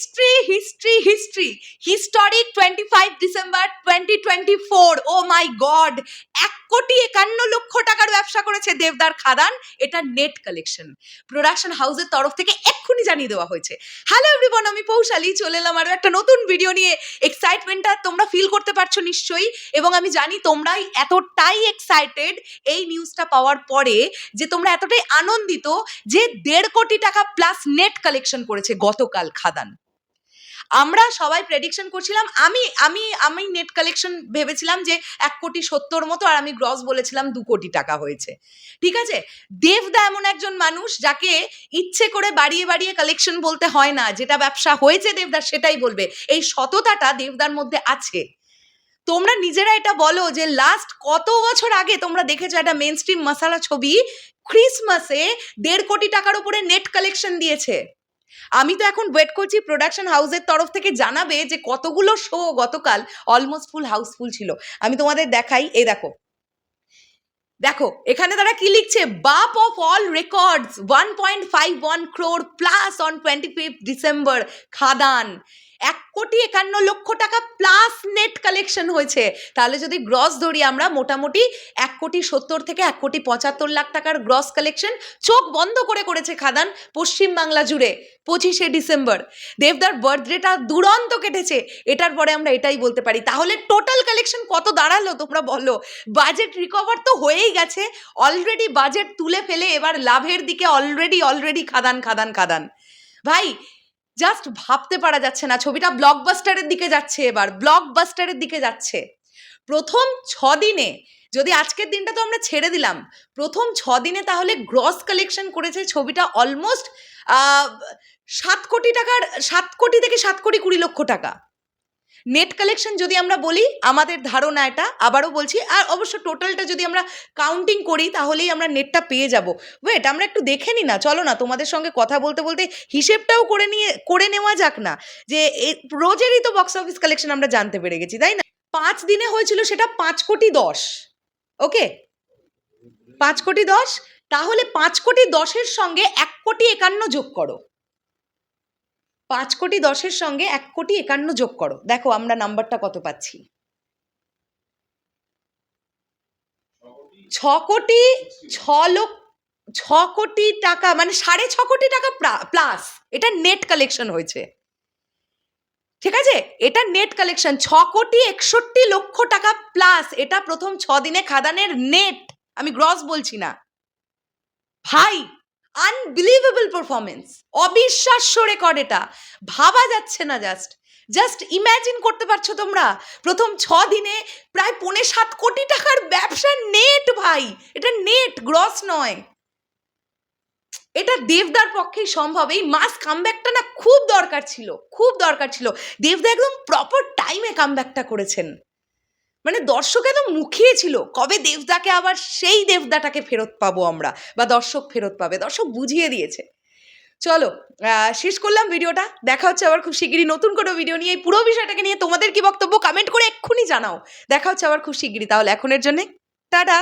History history history historic twenty five December twenty twenty four oh my god এক কোটি একান্ন লক্ষ টাকার ব্যবসা করেছে দেবদার খাদান। এটা নেট কালেকশন প্রোডাকশন হাউসের তরফ থেকে এক্ষুনি জানিয়ে দেওয়া হয়েছে। হ্যালো এভরিওয়ান আমি পৌশালী। চলে এলাম আরও একটা নতুন ভিডিও নিয়ে। এক্সাইটমেন্টটা তোমরা ফিল করতে পারছ নিশ্চয়ই। এবং আমি জানি তোমরাই এতটাই এক্সাইটেড এই নিউজটা পাওয়ার পরে যে তোমরা এতটাই আনন্দিত যে দেড় কোটি টাকা প্লাস নেট কালেকশন করেছে গতকাল খাদান। আমরা সবাই প্রেডিকশন করছিলাম। আমি আমি আমি নেট কালেকশন ভেবেছিলাম যে এক কোটি সত্তর মতো আর আমি গ্রস বলেছিলাম দু কোটি টাকা হয়েছে। ঠিক আছে? দেবদা এমন একজন মানুষ যাকে ইচ্ছে করে বাড়িয়ে বাড়িয়ে কালেকশন বলতে হয় না। যেটা ব্যবসা হয়েছে দেবদার সেটাই বলবে। এই সততাটা দেবদার মধ্যে আছে। তোমরা নিজেরা এটা বলো যে লাস্ট কত বছর আগে তোমরা দেখেছ একটা মেন স্ট্রিম মশালা ছবি ক্রিসমাসে দেড় কোটি টাকার উপরে নেট কালেকশন দিয়েছে। আমি তো এখন ওয়েট করছি প্রোডাকশন হাউসের তরফ থেকে জানাবে যে কতগুলো শো গতকাল অলমোস্ট ফুল হাউসফুল ছিল। আমি তোমাদের দেখাই এ দেখো। দেখো, এখানে তারা কি লিখছে? বাপ of all records one point five one crore plus on twenty fifth December খাদান। এক কোটি একান্ন লক্ষ টাকা প্লাস নেট কালেকশন হয়েছে। তাহলে যদি গ্রস ধরি আমরা, মোটামুটি এক কোটি সত্তর থেকে এক কোটি পঁচাত্তর লাখ টাকার গ্রস কালেকশন চোখ বন্ধ করে করেছে খাদান পশ্চিমবাংলা জুড়ে, পঁচিশে ডিসেম্বর। দেবদার বার্থডেটা দুরন্ত কেটেছে, এটার পরে আমরা এটাই বলতে পারি। তাহলে টোটাল কালেকশন কত দাঁড়াল তোমরা বলো? বাজেট রিকভার তো হয়েই গেছে অলরেডি বাজেট তুলে ফেলে এবার লাভের দিকে অলরেডি অলরেডি খাদান খাদান খাদান। ভাই জাস্ট ভাবতে পারা যাচ্ছে না। ছবিটা ব্লকবাস্টারের দিকে যাচ্ছে এবার। ব্লকবাস্টারের দিকে যাচ্ছে। প্রথম ছদিনে দিনে যদি আজকের দিনটা তো আমরা ছেড়ে দিলাম, প্রথম ছ দিনে তাহলে গ্রস কালেকশন করেছে ছবিটা অলমোস্ট সাত কোটি টাকার, সাত কোটি থেকে সাত কোটি কুড়ি লক্ষ টাকা। নেট কালেকশন যদি আমরা বলি, আমাদের ধারণা এটা, আবারও বলছি, আর অবশ্য টোটালটা যদি আমরা কাউন্টিং করি, তাহলেই আমরা নেটটা পেয়ে যাব। ওয়েট আমরা একটু দেখে নিই না, চলো না, তোমাদের সঙ্গে কথা বলতে বলতে হিসেবটাও করে নিয়ে, করে নেওয়া যাক না, যে রোজেরই তো বক্স অফিস কালেকশন আমরা জানতে পেরে গেছি, তাই না? পাঁচ দিনে হয়েছিল সেটা পাঁচ কোটি দশ ওকে পাঁচ কোটি দশ, তাহলে পাঁচ কোটি দশের সঙ্গে এক কোটি একান্ন যোগ করো। পাঁচ কোটি দশের সঙ্গে এক কোটি একান্ন যোগ করো। দেখো আমরা নাম্বারটা কত পাচ্ছি? ছ কোটি, ছ লক্ষ ছ কোটি টাকা মানে সাড়ে ছ কোটি টাকা প্লাস এটা নেট কালেকশন হয়েছে। ঠিক আছে? এটা নেট কালেকশন ছ কোটি একষট্টি লক্ষ টাকা প্লাস এটা প্রথম ছ দিনে খাদানের নেট আমি গ্রস বলছি না। ভাই আনবিলিভেবল পারফরমেন্স অবিশ্বাস্য রেকর্ড এটা। ভাবা যাচ্ছে না জাস্ট জাস্ট ইম্যাজিন করতে পারছ তোমরা। প্রথম ছ দিনে প্রায় পৌনে সাত কোটি টাকার ব্যবসা নেট ভাই। এটা নেট গ্রস নয়। এটা দেবদার পক্ষেই সম্ভব। এই মাস কামব্যাকটা না খুব দরকার ছিল। খুব দরকার ছিল। দেবদা একদম প্রপার টাইমে কামব্যাকটা করেছেন। মানে দর্শক একদম মুখিয়ে ছিল, কবে দেবদাকে আবার সেই দেবদাটাকে ফেরত পাবো আমরা বা দর্শক ফেরত পাবে, দর্শক বুঝিয়ে দিয়েছে। চলো শেষ করলাম ভিডিওটা, দেখা হচ্ছে আবার খুব শিগগিরই নতুন কোনো ভিডিও নিয়ে, এই পুরো বিষয়টাকে নিয়ে তোমাদের কি বক্তব্য কমেন্ট করে এক্ষুনি জানাও। দেখা হচ্ছে আবার খুব শিগগিরই, তাহলে এখনের জন্যে, টাটা!